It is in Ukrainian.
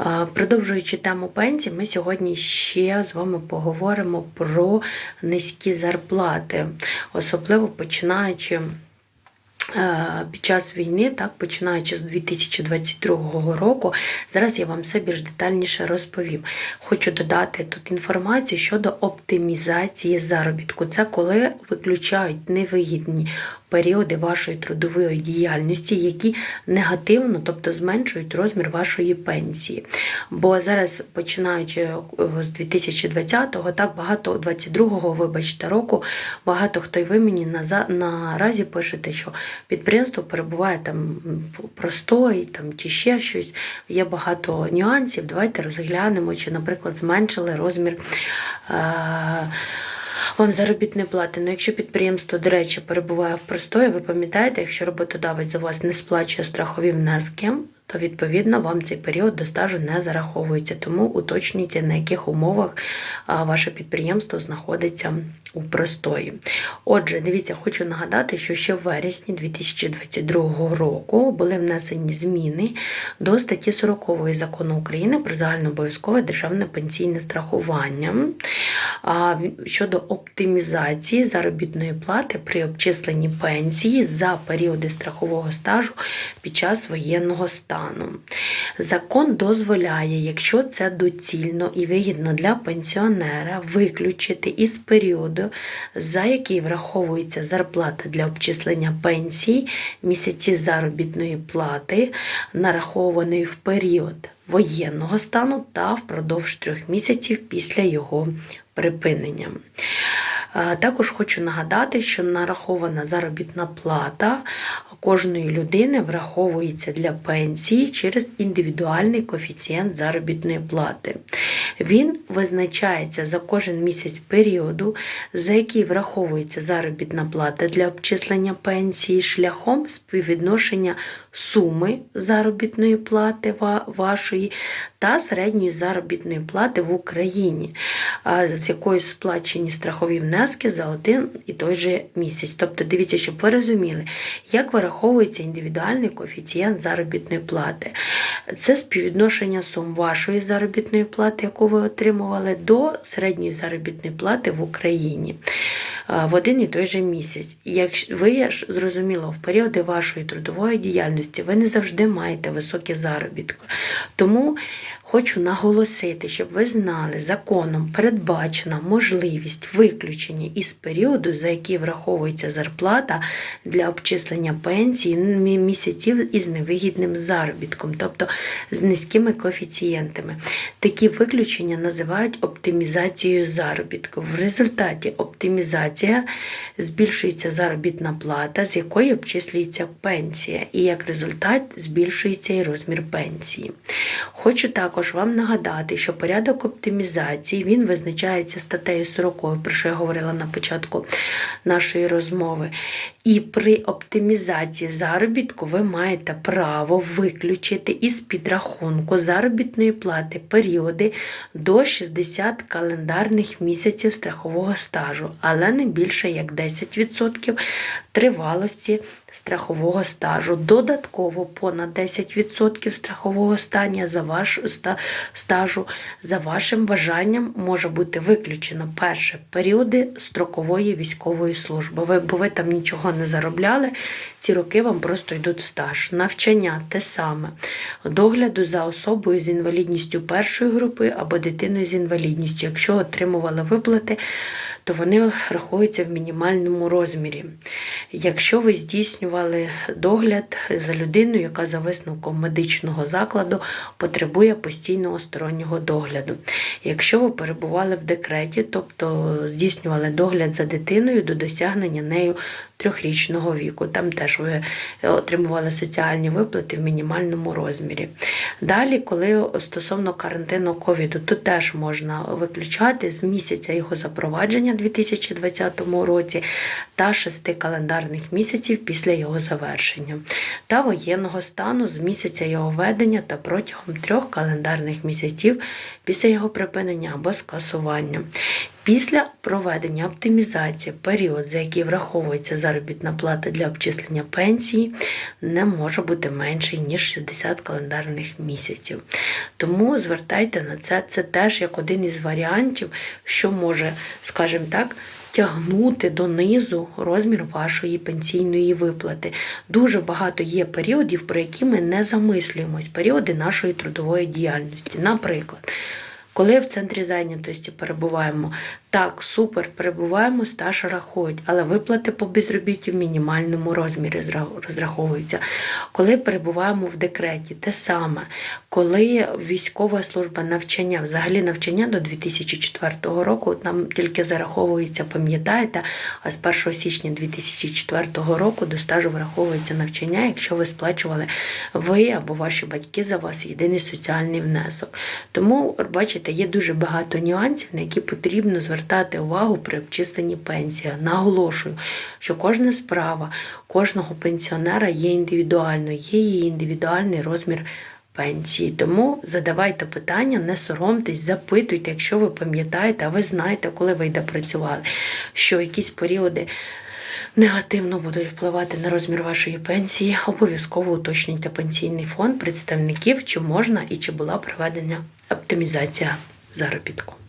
Е, Продовжуючи тему пенсій, ми сьогодні ще з вами поговоримо про низькі зарплати, особливо починаючи. Е, Під час війни, так починаючи з 2022 року, зараз я вам все більш детальніше розповім. Хочу додати тут інформацію щодо оптимізації заробітку. Це коли виключають невигідні періоди вашої трудової діяльності, які негативно, тобто зменшують розмір вашої пенсії. Бо зараз, починаючи е, з 2020-го, так багато 22-го, вибачте, року, багато хто й ви мені наразі пишете, що підприємство перебуває там простої, там чи ще щось. Є багато нюансів. Давайте розглянемо, чи, наприклад, зменшили розмір. Е- вам заробітної плати. Ну, якщо підприємство, до речі, перебуває в простої, ви пам'ятаєте, якщо роботодавець за вас не сплачує страхові внески, то відповідно вам цей період до стажу не зараховується. Тому уточнюйте, на яких умовах ваше підприємство знаходиться у простої. Отже, дивіться, хочу нагадати, що ще в вересні 2022 року були внесені зміни до статті 40 закону України про загальнообов'язкове державне пенсійне страхування щодо оптимізації заробітної плати при обчисленні пенсії за періоди страхового стажу під час воєнного стану. Закон дозволяє, якщо це доцільно і вигідно для пенсіонера, виключити із періоду, за який враховується зарплата для обчислення пенсії, місяці заробітної плати, нарахованої в період воєнного стану та впродовж трьох місяців після його припинення. Також хочу нагадати, що нарахована заробітна плата кожної людини враховується для пенсії через індивідуальний коефіцієнт заробітної плати. Він визначається за кожен місяць періоду, за який враховується заробітна плата для обчислення пенсії шляхом співвідношення суми заробітної плати вашої та середньої заробітної плати в Україні, з якої сплачені страхові внески за один і той же місяць. Тобто, дивіться, щоб ви розуміли, як вираховується індивідуальний коефіцієнт заробітної плати. Це співвідношення сум вашої заробітної плати, яку ви отримували, до середньої заробітної плати в Україні в один і той же місяць. Якщо ви ж зрозуміло, в періоди вашої трудової діяльності ви не завжди маєте високі заробітки. Тому хочу наголосити, щоб ви знали, законом передбачена можливість виключення із періоду, за який враховується зарплата для обчислення пенсії місяців із невигідним заробітком, тобто з низькими коефіцієнтами. Такі виключення називають оптимізацією заробітку. В результаті оптимізація збільшується заробітна плата, з якої обчислюється пенсія, і як результат збільшується і розмір пенсії. Хочу також вам нагадати, що порядок оптимізації він визначається статтею 40, про що я говорила на початку нашої розмови. І при оптимізації заробітку ви маєте право виключити із підрахунку заробітної плати періоди до 60 календарних місяців страхового стажу, але не більше як 10% тривалості страхового стажу. Додатково понад 10% страхового стання за ваш ста- стажу за вашим бажанням може бути виключено перше періоди строкової військової служби. Ви, бо ви там нічого не заробляли, ці роки вам просто йдуть в стаж. Навчання те саме, догляду за особою з інвалідністю першої групи або дитиною з інвалідністю. Якщо отримували виплати, то вони рахуються в мінімальному розмірі. Якщо ви здійснювали догляд за людиною, яка за висновком медичного закладу потребує постійного стороннього догляду. Якщо ви перебували в декреті, тобто здійснювали догляд за дитиною до досягнення нею трьохрічного віку, там теж ви отримували соціальні виплати в мінімальному розмірі. Далі, коли стосовно карантину ковіду, то теж можна виключати з місяця його запровадження у 2020 році та шести календарних місяців після його завершення, та воєнного стану з місяця його введення та протягом трьох календарних місяців після його припинення або скасування. Після проведення оптимізації період, за який враховується заробітна плата для обчислення пенсії, не може бути менший ніж 60 календарних місяців. Тому звертайте на це, це теж як один із варіантів, що може, скажімо так, тягнути донизу розмір вашої пенсійної виплати. Дуже багато є періодів, про які ми не замислюємось, періоди нашої трудової діяльності. Наприклад, коли в центрі зайнятості перебуваємо, так, супер, перебуваємо, стаж рахують, але виплати по безробіттю в мінімальному розмірі розраховуються. Коли перебуваємо в декреті, те саме. Коли військова служба навчання, взагалі навчання до 2004 року, нам тільки зараховується, пам'ятаєте, а з 1 січня 2004 року до стажу враховується навчання, якщо ви сплачували ви або ваші батьки за вас єдиний соціальний внесок. Тому, бачите, є дуже багато нюансів, на які потрібно звертати увагу при обчисленні пенсії. Наголошую, що кожна справа кожного пенсіонера є індивідуальною, є її індивідуальний розмір пенсії. Тому задавайте питання, не соромтесь, запитуйте, якщо ви пам'ятаєте, а ви знаєте, коли ви йде працювали, що якісь періоди. Негативно будуть впливати на розмір вашої пенсії. Обов'язково уточнюйте пенсійний фонд представників, чи можна і чи була проведена оптимізація заробітку.